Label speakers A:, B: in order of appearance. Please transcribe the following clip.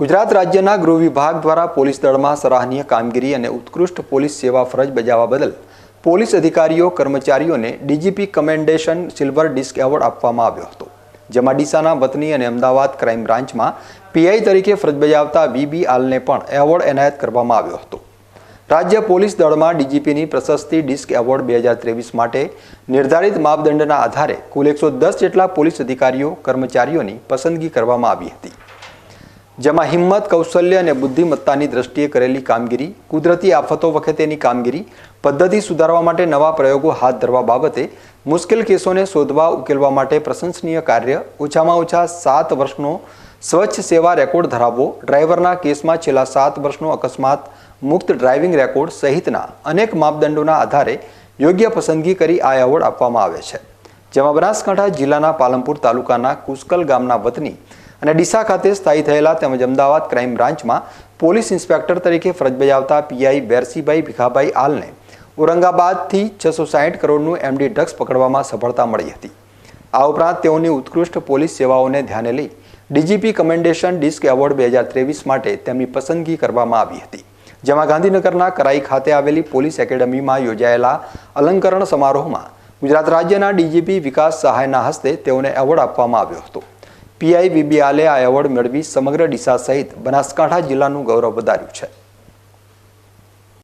A: ગુજરાત રાજ્યના ગૃહ વિભાગ દ્વારા પોલીસ દળમાં સરાહનીય કામગીરી અને ઉત્કૃષ્ટ પોલીસ સેવા ફરજ બજાવવા બદલ પોલીસ અધિકારીઓ, કર્મચારીઓને DGP commendation silver disc award આપવામાં આવ્યો હતો, જેમાં ડીસાના વતની અને અમદાવાદ ક્રાઇમ બ્રાન્ચમાં પીઆઈ તરીકે ફરજ બજાવતા વીબી આલને પણ એવોર્ડ એનાયત કરવામાં આવ્યો હતો. રાજ્ય પોલીસ દળમાં ડીજીપીની પ્રશસ્તિ ડિસ્ક એવોર્ડ બે હજાર ત્રેવીસ માટે નિર્ધારિત માપદંડના આધારે કુલ એકસો દસ જેટલા પોલીસ અધિકારીઓ, કર્મચારીઓની પસંદગી કરવામાં આવી હતી. જેમાં હિંમત, કૌશલ્ય અને બુદ્ધિમત્તાની દ્રષ્ટિએ કરેલી કામગીરી, કુદરતી આફતો વખતેની કામગીરી, પદ્ધતિ સુધારવા માટે નવા પ્રયોગો હાથ ધરવા બાબતે મુશ્કેલ કેસોને શોધવા, ઉકેલવા માટે પ્રશંસનીય કાર્ય, ઓછામાં ઓછા સાત વર્ષનો સ્વચ્છ સેવા રેકોર્ડ ધરાવવો, ડ્રાઈવરના કેસમાં છેલ્લા સાત વર્ષનો અકસ્માત, મુક્ત ડ્રાઇવિંગ રેકોર્ડ સહિતના અનેક માપદંડોના આધારે યોગ્ય પસંદગી કરી આ એવોર્ડ આપવામાં આવે છે. જેમાં બનાસકાંઠા જિલ્લાના પાલનપુર તાલુકાના કુસ્કલ ગામના વતની અને ડીસા ખાતે સ્થાયી થયેલા તેમજ અમદાવાદ ક્રાઇમ બ્રાન્ચમાં પોલીસ ઇન્સ્પેક્ટર તરીકે ફરજ બજાવતા પીઆઈ બેરસીભાઈ ભીખાભાઈ આલને ઔરંગાબાદથી છસો સાહીઠ કરોડનું એમડી ડ્રગ્સ પકડવામાં સફળતા મળી હતી. આ ઉપરાંત તેઓની ઉત્કૃષ્ટ પોલીસ સેવાઓને ધ્યાને લઈ ડીજીપી કમેન્ડેશન ડિસ્ક એવોર્ડ બે હજાર ત્રેવીસ માટે તેમની પસંદગી કરવામાં આવી હતી. જેમાં ગાંધીનગરના કરાઈ ખાતે આવેલી પોલીસ એકેડમીમાં યોજાયેલા અલંકરણ સમારોહમાં ગુજરાત રાજ્યના ડીજીપી વિકાસ સહાયના હસ્તે તેઓને એવોર્ડ આપવામાં આવ્યો હતો. પીઆઈ બીબીઆલે આ એવોર્ડ મેળવી સમગ્ર ડીસા સહિત બનાસકાંઠા જિલ્લાનું ગૌરવ વધાર્યું છે.